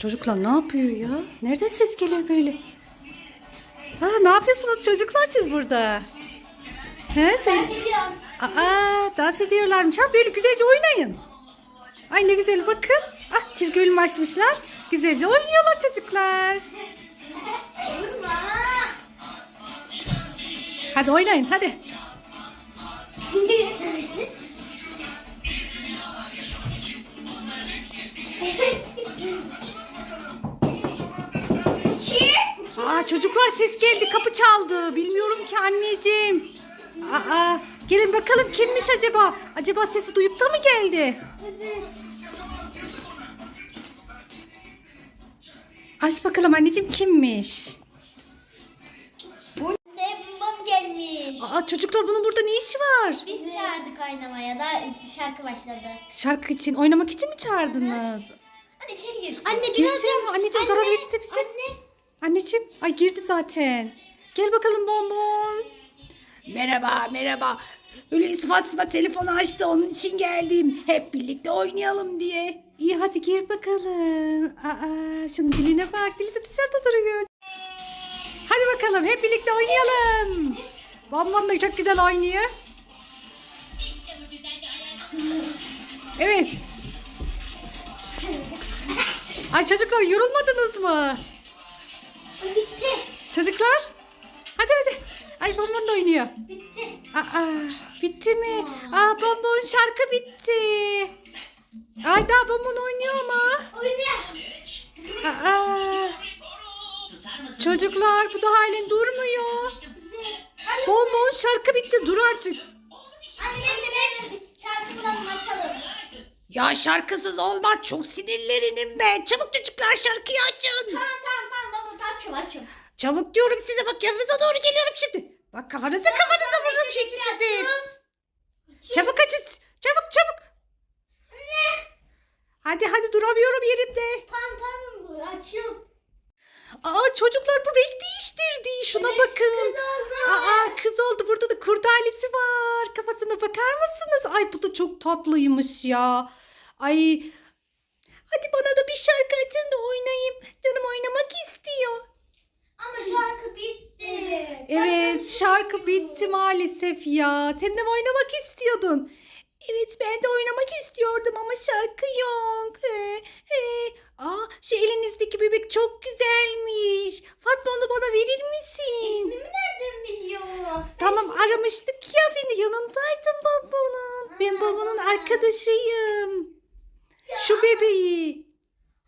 çocuklar ne yapıyor ya? Nereden ses geliyor böyle? Ha, ne yapıyorsunuz çocuklar siz burada? He sen? Aa, dans ediyorlarmış. Ha böyle güzelce oynayın. Ay ne güzel bakın. Ah çizgi film açmışlar. Güzelce oynuyorlar çocuklar. Hadi oynayın hadi. çocuklar ses geldi kapı çaldı. Bilmiyorum ki anneciğim. Aa gelin bakalım kimmiş acaba? Acaba sesi duyup da mı geldi? Evet. Aç bakalım anneciğim kimmiş? Ne babam gelmiş. Aa çocuklar bunun burada ne işi var? Biz çağırdık oynamaya da şarkı başladı. Şarkı için, oynamak için mi çağırdınız? Hadi içeri girsin. Anne Girsin mi? Anneciğim zarar verirse bize. Anne. Anneciğim, ay girdi zaten. Gel bakalım bonbon. Merhaba, merhaba. Hulusi Fatma telefonu açtı, onun için geldim. Hep birlikte oynayalım diye. İyi hadi gir bakalım. Aa, şunun diline bak, dili de dışarıda duruyor. Hadi bakalım, hep birlikte oynayalım. Bonbon da çok güzel oynuyor. Evet. Ay çocuklar yorulmadınız mı? Bitti. Çocuklar. Hadi hadi. Ay bonbon da oynuyor. Bitti. Aa, bitti mi? Aa bonbon şarkı bitti. Ay daha bonbon oynuyor ama. Oyna. Aa, çocuklar bu da halen durmuyor. Bonbon şarkı bitti dur artık. Anne bekle bekle. Şarkı bulalım açalım. Ya şarkısız olmaz çok sinirlenirim ben. Çabuk çocuklar şarkıyı açın. Tamam tamam açım açım. Çabuk diyorum size bak yanınıza doğru geliyorum şimdi. Bak kafanıza kafanıza vururum şimdi sizin. Çabuk açın. Çabuk çabuk. Hadi hadi duramıyorum yerimde. Tamam tamam açıyor. Aa çocuklar bu renk değiştirdi. Şuna bakın. Kız oldu. Aa kız oldu. Burada da kurdalesi var. Kafasına bakar mısınız? Ay bu da çok tatlıymış ya. Ay hadi bana da bir şarkı açın da oynayayım. Canım oynamak istiyor. Ama şarkı bitti. Evet şarkı bitti maalesef ya. Sen de mi oynamak istiyordun? Evet ben de oynamak istiyordum ama şarkı yok. Ee, ee. Aa, şu elinizdeki bebek çok güzelmiş. Fatma onu bana verir misin? İsmimi nereden biliyor? Tamam aramıştık ya beni yanındaydın babanın. Ben babanın tamam. arkadaşıyım. Ya, Şu bebeği.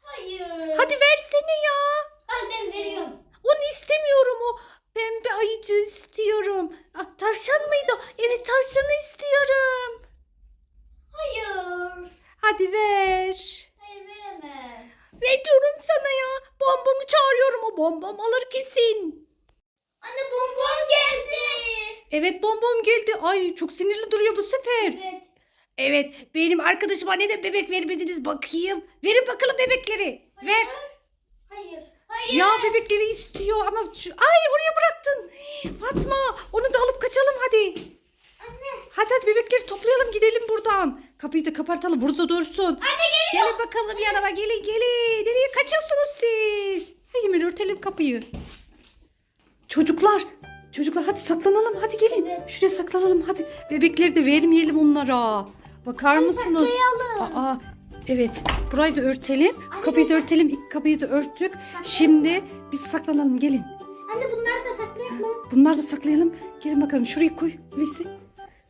Hayır. Hadi versene ya. Hadi ben veriyorum. Onu istemiyorum o. Pembe ayıcı istiyorum. Ah, tavşan mıydı? o? Evet tavşanı istiyorum. Hayır. Hadi ver. Hayır veremem. Ver diyorum sana ya. Bombamı çağırıyorum o bombam alır kesin. Anne bonbon geldi. Evet bombam geldi. Ay çok sinirli duruyor bu sefer. Evet. Evet benim arkadaşıma neden bebek vermediniz bakayım. Verin bakalım bebekleri. Ver. Hayır. Hayır. Ya bebekleri istiyor ama şu- ay oraya bıraktın. Fatma onu da alıp kaçalım hadi. Anne. Hadi hadi bebekleri toplayalım gidelim buradan. Kapıyı da kapatalım burada dursun. Anne geliyor. Gelin bakalım yanıma gelin gelin. Nereye kaçıyorsunuz siz? Hemen örtelim kapıyı. Çocuklar. Çocuklar hadi saklanalım hadi gelin. Evet. Şuraya saklanalım hadi. Bebekleri de vermeyelim onlara. Bakar mısınız? Saklayalım. Aa evet burayı da örtelim. Anne, Kapıyı da örtelim. İlk kapıyı da örttük. Şimdi biz saklanalım gelin. Anne bunları da saklayalım. Bunları da saklayalım. Gelin bakalım şuraya koy Hulusi.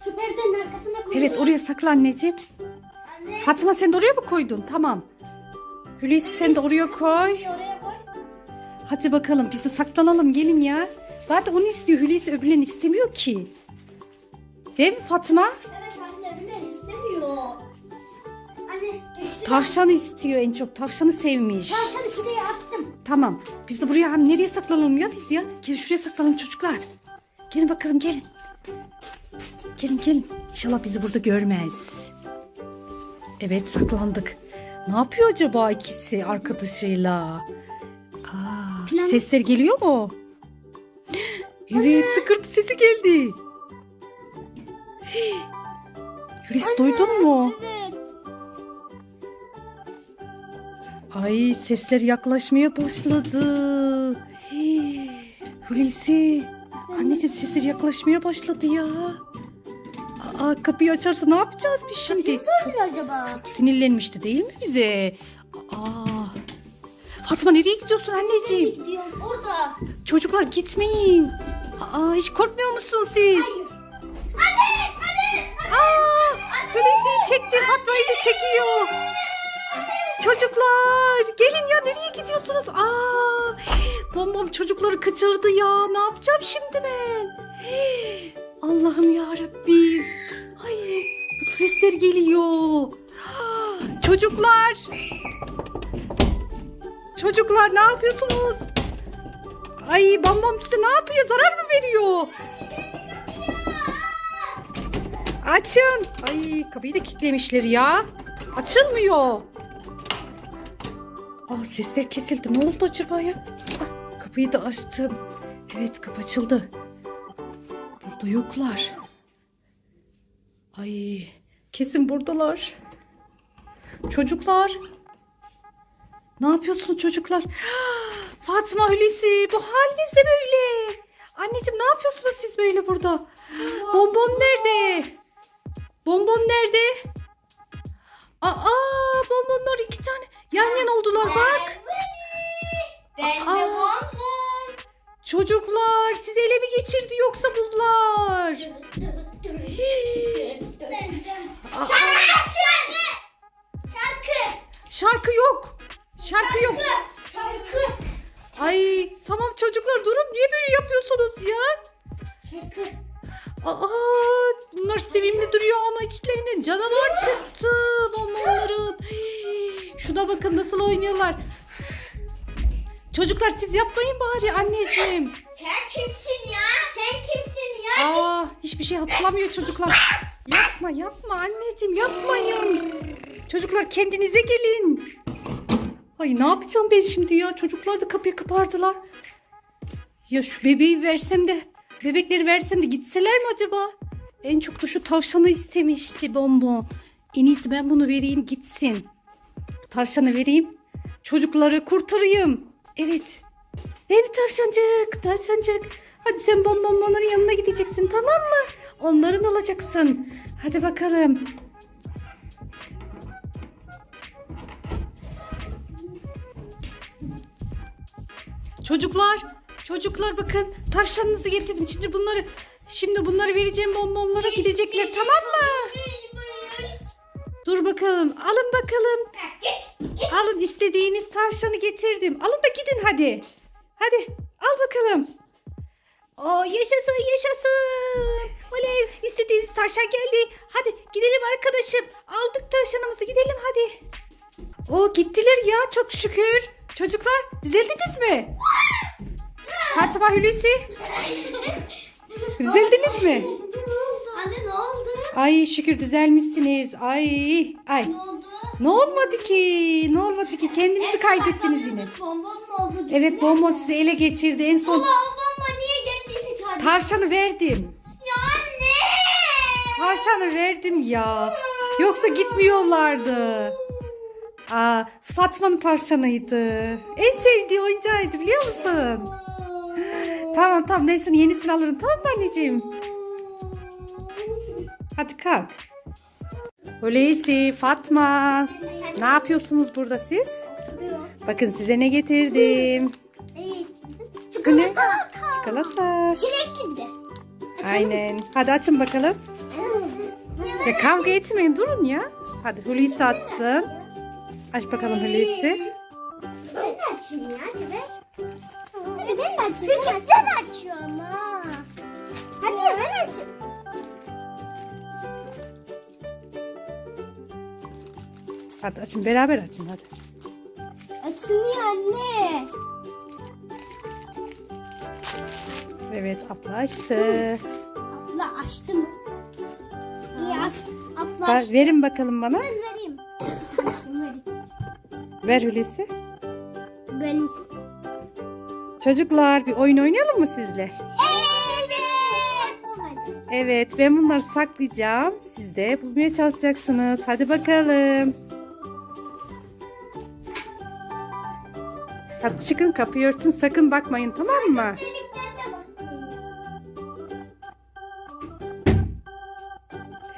Şu perdenin arkasına koyalım. Evet oraya sakla anneciğim. Anne. Fatma sen de oraya mı koydun? Tamam. Hulusi sen de oraya koy. Oraya koy. Hadi bakalım biz de saklanalım gelin ya. Zaten onu istiyor Hulusi öbürlerini istemiyor ki. Değil mi Fatma? Evet anne öbürleri istemiyor. Anne. Tavşanı istiyor en çok. Tavşanı sevmiş. Tavşanı şuraya attım. Tamam. Biz de buraya hani nereye saklanalım ya biz ya? Gelin şuraya saklanalım çocuklar. Gelin bakalım gelin. Gelin gelin. İnşallah bizi burada görmez. Evet saklandık. Ne yapıyor acaba ikisi arkadaşıyla? Aa, Plan- sesler geliyor mu? Evet tıkırtı sesi geldi. Hris duydun mu? Evet. Ay sesler yaklaşmaya başladı. Hii, Hulusi. Anneciğim sesler yaklaşmaya başladı ya. Aa, kapıyı açarsa ne yapacağız biz şimdi? Kim söylüyor acaba? Sinirlenmişti değil mi bize? Aa. Fatma nereye gidiyorsun anneciğim? Gidiyorum orada. Çocuklar gitmeyin. Aa, hiç korkmuyor musunuz siz? Hayır. Hadi hadi. Aa, Hulusi'yi çekti. Fatma'yı da çekiyor. Çocuklar gelin ya nereye gidiyorsunuz? Aa, bombom çocukları kaçırdı ya. Ne yapacağım şimdi ben? Allah'ım ya Rabbim. Ay sesler geliyor. Çocuklar. Çocuklar ne yapıyorsunuz? Ay bombom size ne yapıyor? Zarar mı veriyor? Açın. Ay kapıyı da kilitlemişler ya. Açılmıyor. Aa sesler kesildi. Ne oldu acaba ya? Ah, kapıyı da açtım. Evet kapı açıldı. Burada yoklar. Ay kesin buradalar. Çocuklar. Ne yapıyorsunuz çocuklar? Fatma Hulusi bu haliniz de böyle. Anneciğim ne yapıyorsunuz siz böyle burada? Bonbon nerede? Bonbon nerede? Aa bonbonlar iki tane yan yana oldular bak. Ben de bonbon. Çocuklar sizi ele mi geçirdi yoksa bunlar? Aa, Şarkı. Şarkı. şarkı yok. Şarkı yok. Şarkı. Ay tamam çocuklar durun niye böyle yapıyorsunuz ya? Şarkı. Aa bunlar sevimli duruyor ama içlerinden canavar çıktı bonbonların. Şuna bakın nasıl oynuyorlar. Çocuklar siz yapmayın bari anneciğim. Sen kimsin ya? Sen kimsin ya? Aa hiçbir şey hatırlamıyor çocuklar. Yapma yapma anneciğim yapmayın. Çocuklar kendinize gelin. Ay ne yapacağım ben şimdi ya? Çocuklar da kapıyı kapardılar. Ya şu bebeği versem de bebekleri versem de gitseler mi acaba? En çok da şu tavşanı istemişti bonbon. En iyisi ben bunu vereyim gitsin. Tavşanı vereyim. Çocukları kurtarayım. Evet. Değil mi tavşancık? Tavşancık. Hadi sen bonbonların yanına gideceksin tamam mı? Onların olacaksın. Hadi bakalım. Çocuklar, çocuklar bakın tavşanınızı getirdim. Şimdi bunları şimdi bunları vereceğim bonbonlara gidecekler tamam mı? Dur bakalım. Alın bakalım. Git. Git. Alın istediğiniz tavşanı getirdim. Alın da gidin hadi. Hadi al bakalım. Oo yaşasın yaşasın. Oley istediğimiz tavşan geldi. Hadi gidelim arkadaşım. Aldık tavşanımızı gidelim hadi. Oo gittiler ya çok şükür. Çocuklar düzeldiniz mi? Fatma Hulusi düzeldiniz mi? Ay şükür düzelmişsiniz. Ay ay. Ne oldu? Ne olmadı ki? Ne olmadı ki? Kendinizi kaybettiniz yine. Bonbon mu oldu? Evet bonbon sizi ele geçirdi. En son Baba bomba niye geldiyse çağırdı? tavşanı verdim. Ya anne. Tavşanı verdim ya. Yoksa gitmiyorlardı. Aa, Fatma'nın tavşanıydı. En sevdiği oyuncağıydı biliyor musun? Tamam tamam ben sana yenisini alırım tamam mı anneciğim? Hadi kalk. Hulusi, Fatma. Ne yapıyorsunuz burada siz? Bakın size ne getirdim. Bu ne? Çikolata. Çilekli de. Aynen. Hadi açın bakalım. Ya kavga etmeyin durun ya. Hadi Hulusi atsın. Aç bakalım Hulusi. Ben de açayım ya. Hadi ben de açayım. Küçükten açıyorum ha. Hadi açın beraber açın hadi. Açılıyor anne. Evet abla açtı. Abla açtı mı? İyi açtı. Abla Ver- açtı. verin bakalım bana. Ben vereyim. Ver Hulusi. Ben Çocuklar bir oyun oynayalım mı sizle? Evet. Evet ben bunları saklayacağım. Siz de bulmaya çalışacaksınız. Hadi bakalım. Hadi çıkın kapıyı örtün sakın bakmayın tamam mı?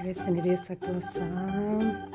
Evet sen nereye saklasam?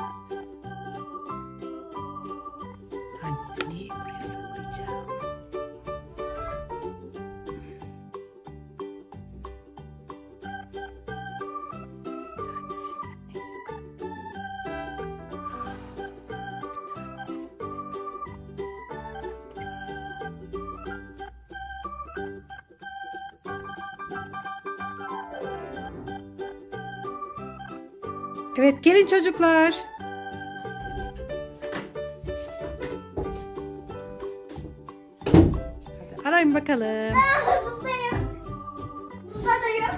Evet gelin çocuklar. Hadi arayın bakalım. Burada yok. Burada da yok.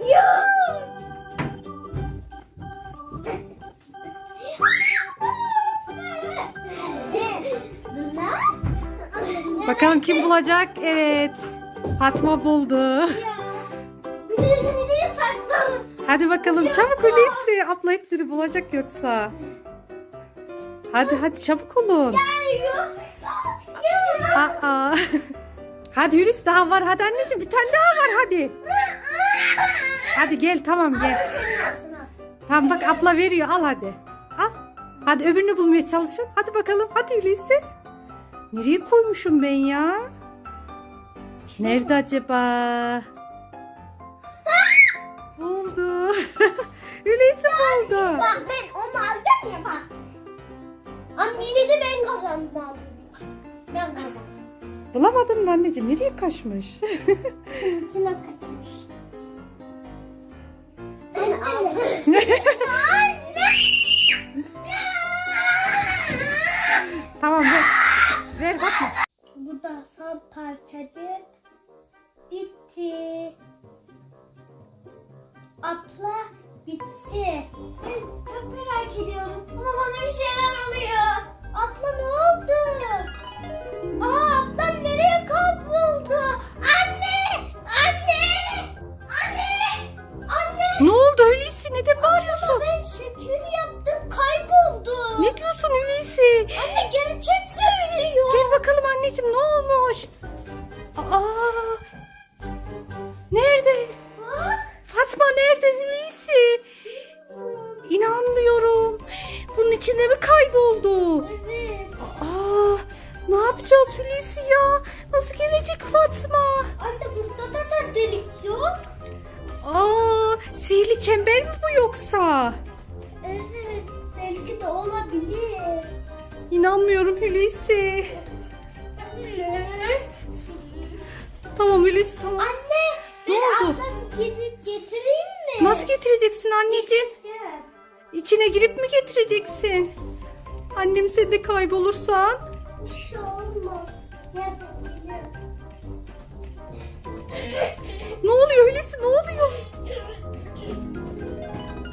Yok. Bunlar? Bakalım kim bulacak? Evet. Fatma buldu. Hadi bakalım çabuk Hulusi. Abla hepsini bulacak yoksa. Hadi hadi çabuk olun. Aa. Hadi Hulusi daha var. Hadi anneciğim bir tane daha var hadi. Hadi gel tamam gel. Tamam bak abla veriyor al hadi. Al. Hadi öbürünü bulmaya çalışın. Hadi bakalım. Hadi Hulusi. Nereye koymuşum ben ya? Nerede acaba? Buldu. Hulusi buldu. Bak ben onu alacağım ya bak. Ama yine de ben kazandım abi. Ben kazandım. Bulamadın mı anneciğim? Nereye kaçmış? İçine kaçmış. Ben aldım. tamam ver. Ver bakma. Bu da son parçacık. Bitti. Atla bitti. Ben çok merak ediyorum. Ama bana bir şeyler oluyor. Kayboldu? Evet. Aa! Ne yapacağız Hulusi ya? Nasıl gelecek Fatma? Anne burada da, da delik yok. Aa! Sihirli çember mi bu yoksa? Evet. Belki de olabilir. İnanmıyorum Hulusi. Anne. Tamam Hulusi tamam. Anne. Ne Ben oldu? gidip getireyim mi? Nasıl getireceksin anneciğim? İçine girip mi getireceksin? Annem sen de kaybolursan. Bir şey olmaz. Ne oluyor Hulusi ne oluyor?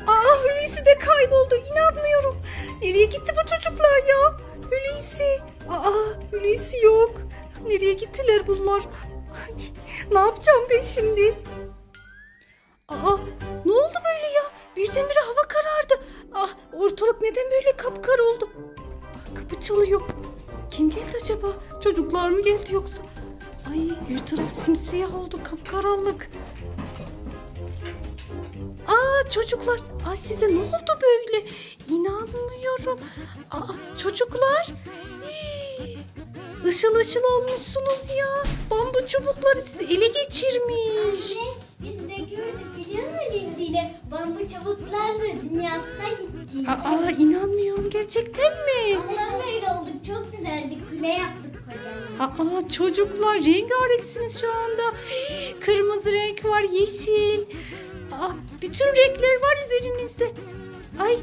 Aa Hulusi de kayboldu inanmıyorum. Nereye gitti bu çocuklar ya? Hulusi. Aa Hulusi yok. Nereye gittiler bunlar? Ay, ne yapacağım ben şimdi? Aa ne oldu böyle ya? Birdenbire hava karardı. Ah ortalık neden böyle kapkara oldu? Ah, kapı çalıyor. Kim geldi acaba? Çocuklar mı geldi yoksa? Ay her taraf simsiyah oldu kapkaranlık. Aa çocuklar, ay size ne oldu böyle? İnanmıyorum. Aa çocuklar, hii, ışıl olmuşsunuz ya. Bambu çubukları sizi ele geçirmiş. Anne biz de gördük biliyor musun Lizzy ile bambu çubuklarla dünyasına gittik. Aa inanmıyorum gerçekten mi? Ondan böyle olduk çok güzeldi kule yaptık kocaman. Aa çocuklar rengarenksiniz şu anda. Kırmızı renk var, yeşil. Aa bütün renkler var üzerinizde. Ay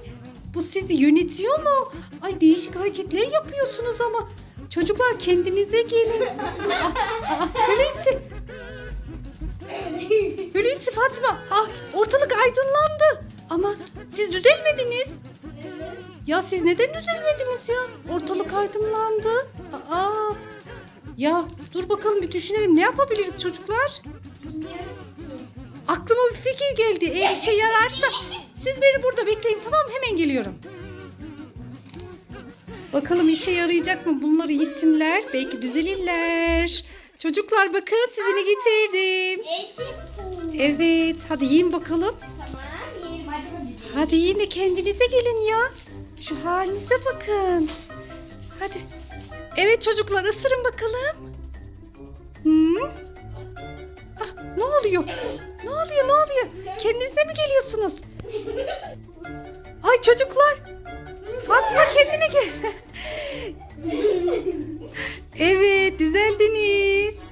bu sizi yönetiyor mu? Ay değişik hareketler yapıyorsunuz ama. Çocuklar kendinize gelin. Aa, aa, Hulusi. Hulusi Fatma. Ah ortalık aydınlandı. Ama siz düzelmediniz. Ya siz neden düzelmediniz ya? Ortalık aydınlandı. Aa. Ya dur bakalım bir düşünelim. Ne yapabiliriz çocuklar? Aklıma bir fikir geldi. Eğer işe yararsa siz beni burada bekleyin tamam? Hemen geliyorum. Bakalım işe yarayacak mı? Bunları yesinler. Belki düzelirler. Çocuklar bakın size ne getirdim. Evet hadi yiyin bakalım. Hadi yiyin de kendinize gelin ya. Şu halinize bakın. Hadi. Evet çocuklar ısırın bakalım. Hmm? Ah, ne oluyor? Ne oluyor ne oluyor? Kendinize mi geliyorsunuz? Ay çocuklar. Fatma kendine gel. Evet düzeldiniz.